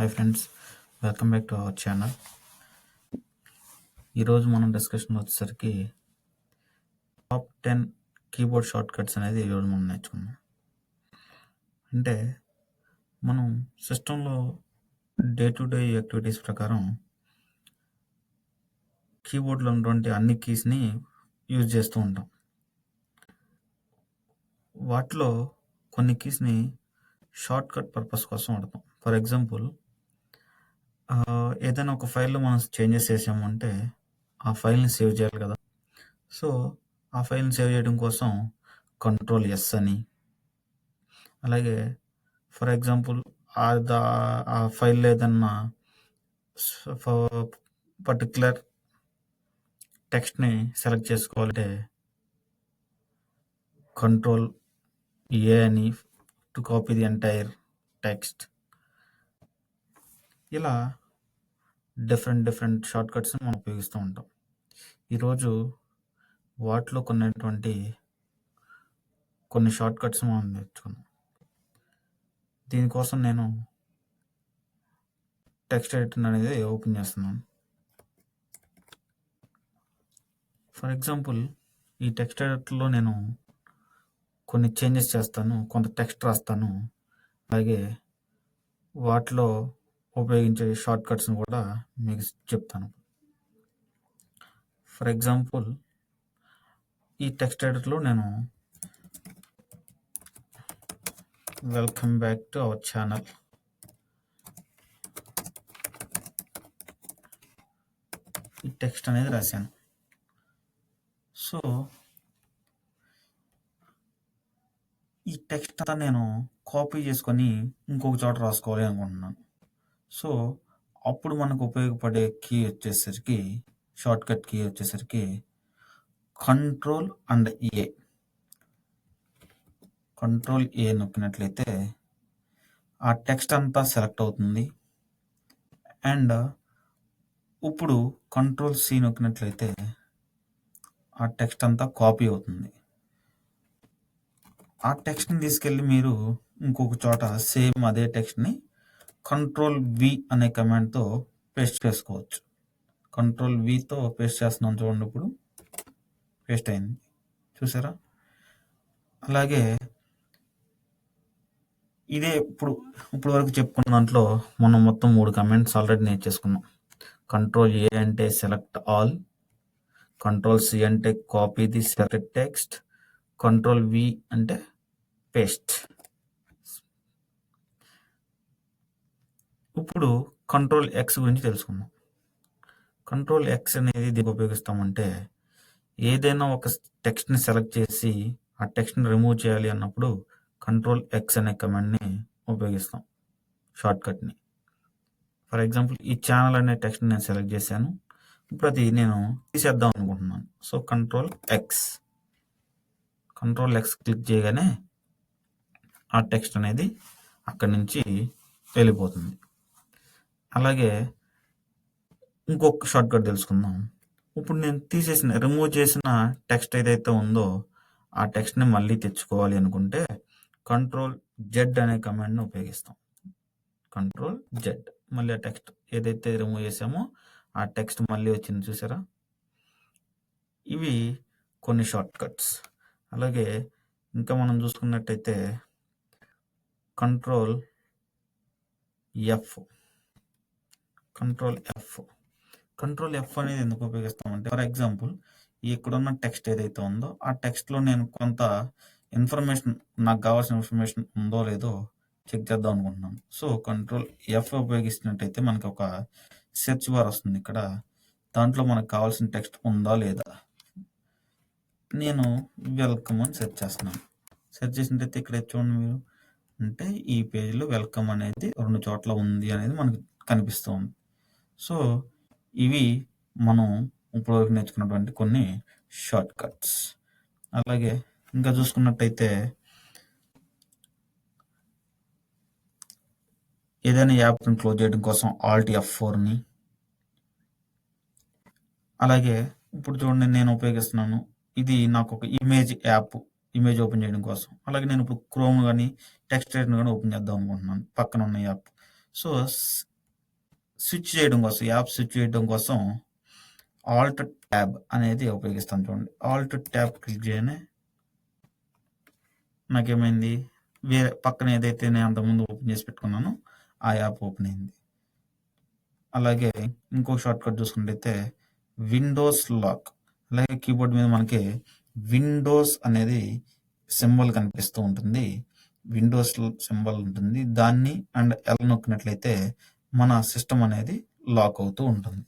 Hi friends welcome back to our channel ఈరోజు మనం discussion వచ్చేసరికి top ten keyboard shortcuts అనేది ఈరోజు మనం నేర్చుకున్నాం అంటే మనం సిస్టంలో డే టు డే యాక్టివిటీస్ ప్రకారం కీబోర్డ్లో ఉన్నటువంటి అన్ని కీస్ని యూజ్ చేస్తూ ఉంటాం. వాటిలో కొన్ని కీస్ని షార్ట్ కట్ పర్పస్ కోసం వాడతాం. ఫర్ ఎగ్జాంపుల్ ఏదైనా ఒక ఫైల్లో మనం చేంజెస్ చేసామంటే, ఆ ఫైల్ని సేవ్ చేయాలి కదా. సో ఆ ఫైల్ని సేవ్ చేయడం కోసం కంట్రోల్ ఎస్ అని. అలాగే ఫర్ ఎగ్జాంపుల్ ఆ దా ఆ ఫైల్లో ఏదన్నా పర్టికులర్ టెక్స్ట్ని సెలెక్ట్ చేసుకోవాలంటే కంట్రోల్ ఏ అని to copy the entire text ఇలా డిఫరెంట్ డిఫరెంట్ షార్ట్కట్స్ మనం ఉపయోగిస్తూ ఉంటాం. ఈరోజు వాటిలో కొన్నటువంటి కొన్ని షార్ట్ కట్స్ మనం నేర్చుకున్నాం దీనికోసం నేను టెక్స్ట్ ఎడిటర్ అనేది ఓపెన్ చేస్తున్నాను. ఫర్ ఎగ్జాంపుల్ ఈ టెక్స్ట్ ఎడిటర్లో నేను కొన్ని చేంజెస్ చేస్తాను కొంత టెక్స్ట్ రాస్తాను. అలాగే వాటిలో ఉపయోగించే షార్ట్ కట్స్ని కూడా మీకు చెప్తాను. ఫర్ ఎగ్జాంపుల్ ఈ టెక్స్ట్ ఎడిటర్లో నేను welcome back to our channel ఈ టెక్స్ట్ అనేది రాశాను. సో ఈ టెక్స్ట్ అంతా నేను కాపీ చేసుకొని ఇంకొక చోట రాసుకోవాలి అనుకుంటున్నాను. సో అప్పుడు మనకు ఉపయోగపడే కీ వచ్చేసరికి షార్ట్కట్ కీ వచ్చేసరికి control and A control A నొక్కినట్లయితే ఆ టెక్స్ట్ అంతా సెలెక్ట్ అవుతుంది. అండ్ ఇప్పుడు కంట్రోల్ సి నొక్కినట్లయితే ఆ టెక్స్ట్ అంతా కాపీ అవుతుంది. ఆ టెక్స్ట్ని తీసుకెళ్ళి మీరు ఇంకొక చోట సేమ్ అదే టెక్స్ట్ని కంట్రోల్ వి అనే కమాండ్తో పేస్ట్ చేసుకోవచ్చు. కంట్రోల్ వితో పేస్ట్ చేస్తున్నాం చూడండి ఇప్పుడు. పేస్ట్ అయింది. చూసారా? అలాగే ఇదే ఇప్పుడు ఇప్పుడు వరకు చెప్పుకున్న దాంట్లో మనం మొత్తం మూడు కమెంట్స్ ఆల్రెడీ నేర్చేసుకున్నాం కంట్రోల్ ఏ అంటే సెలెక్ట్ ఆల్ కంట్రోల్ సి అంటే copy the select text control V అంటే పేస్ట్ ఇప్పుడు కంట్రోల్ ఎక్స్ గురించి తెలుసుకుందాం. కంట్రోల్ ఎక్స్ అనేది దీనికి ఉపయోగిస్తామంటే ఏదైనా ఒక టెక్స్ట్ని సెలెక్ట్ చేసి ఆ టెక్స్ట్ని రిమూవ్ చేయాలి అన్నప్పుడు కంట్రోల్ ఎక్స్ అనే కమాండ్ని ఉపయోగిస్తాం షార్ట్కట్ని ఫర్ ఎగ్జాంపుల్ ఈ ఛానల్ అనే టెక్స్ట్ని నేను సెలెక్ట్ చేశాను. ఇప్పుడు అది నేను తీసేద్దాం అనుకుంటున్నాను. So control X control X click చేయగానే ఆ టెక్స్ట్ అనేది అక్కడి నుంచి వెళ్ళిపోతుంది. అలాగే ఇంకొక షార్ట్ కట్ తెలుసుకుందాం. ఇప్పుడు నేను తీసేసిన రిమూవ్ చేసిన టెక్స్ట్ ఏదైతే ఉందో ఆ టెక్స్ట్ని మళ్ళీ తెచ్చుకోవాలి అనుకుంటే కంట్రోల్ జెడ్ అనే కమాండ్ని ఉపయోగిస్తాం. కంట్రోల్ జెడ్ మళ్ళీ ఆ టెక్స్ట్ ఏదైతే రిమూవ్ చేసామో ఆ టెక్స్ట్ మళ్ళీ వచ్చింది చూసారా? ఇవి కొన్ని షార్ట్ కట్స్ అలాగే ఇంకా మనం చూసుకున్నట్టయితే control F control F control F అనేది ఎందుకు ఉపయోగిస్తామంటే ఫర్ ఎగ్జాంపుల్ ఇక్కడున్న టెక్స్ట్ ఏదైతే ఉందో ఆ టెక్స్ట్లో నేను కొంత ఇన్ఫర్మేషన్ నాకు కావాల్సిన ఇన్ఫర్మేషన్ ఉందో లేదో చెక్ చేద్దాం అనుకుంటున్నాను. సో కంట్రోల్ ఎఫ్ ఉపయోగిస్తున్నట్టయితే మనకి ఒక సెర్చ్ బార్ వస్తుంది ఇక్కడ. దాంట్లో మనకు కావాల్సిన టెక్స్ట్ ఉందా లేదా? నేను వెల్కమ్ అని సెర్చ్ చేస్తున్నాను. సెర్చ్ చేసినట్టయితే ఇక్కడ చూడండి మీరు? అంటే ఈ పేజీలో వెల్కమ్ అనేది రెండు చోట్ల ఉంది అనేది మనకు కనిపిస్తుంది సో ఇవి మనం ఇప్పటివరకు నేర్చుకున్నటువంటి కొన్ని షార్ట్ కట్స్ అలాగే ఇంకా చూసుకున్నట్టయితే ఏదైనా యాప్ని క్లోజ్ చేయడం కోసం ఆల్ట్ ఎఫ్ ఫోర్ని అలాగే ఇప్పుడు చూడండి నేను ఉపయోగిస్తున్నాను. ఇది నాకు ఒక ఇమేజ్ యాప్ ఇమేజ్ ఓపెన్ చేయడం కోసం. అలాగే నేను ఇప్పుడు క్రోమ్ కానీ టెక్స్ట్ కానీ ఓపెన్ చేద్దాం అనుకుంటున్నాను. పక్కన ఉన్న యాప్. సో స్విచ్ చేయడం కోసం యాప్ స్విచ్ చేయడం కోసం ఆల్ట్ ట్యాబ్ అనేది ఉపయోగిస్తాను చూడండి. ఆల్ట్ ట్యాబ్ క్లిక్ చేయగానే నాకేమైంది? వేరే పక్కన ఏదైతే నేను అంతకుముందు ఓపెన్ చేసి పెట్టుకున్నానో ఆ యాప్ ఓపెన్ అయింది. అలాగే ఇంకో షార్ట్ కట్ చూసుకుంటే విండోస్ లాక్ అలాగే కీబోర్డ్ మీద మనకి విండోస్ అనేది సింబల్ కనిపిస్తూ ఉంటుంది. విండోస్ సింబల్ ఉంటుంది. దాన్ని అండ్ ఎల్ నొక్కినట్లయితే మన సిస్టమ్ అనేది లాక్ అవుతూ ఉంటుంది.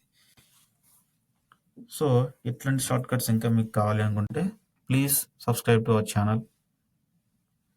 సో ఇట్లాంటి షార్ట్ కట్స్ ఇంకా మీకు కావాలి అనుకుంటే please subscribe to our channel.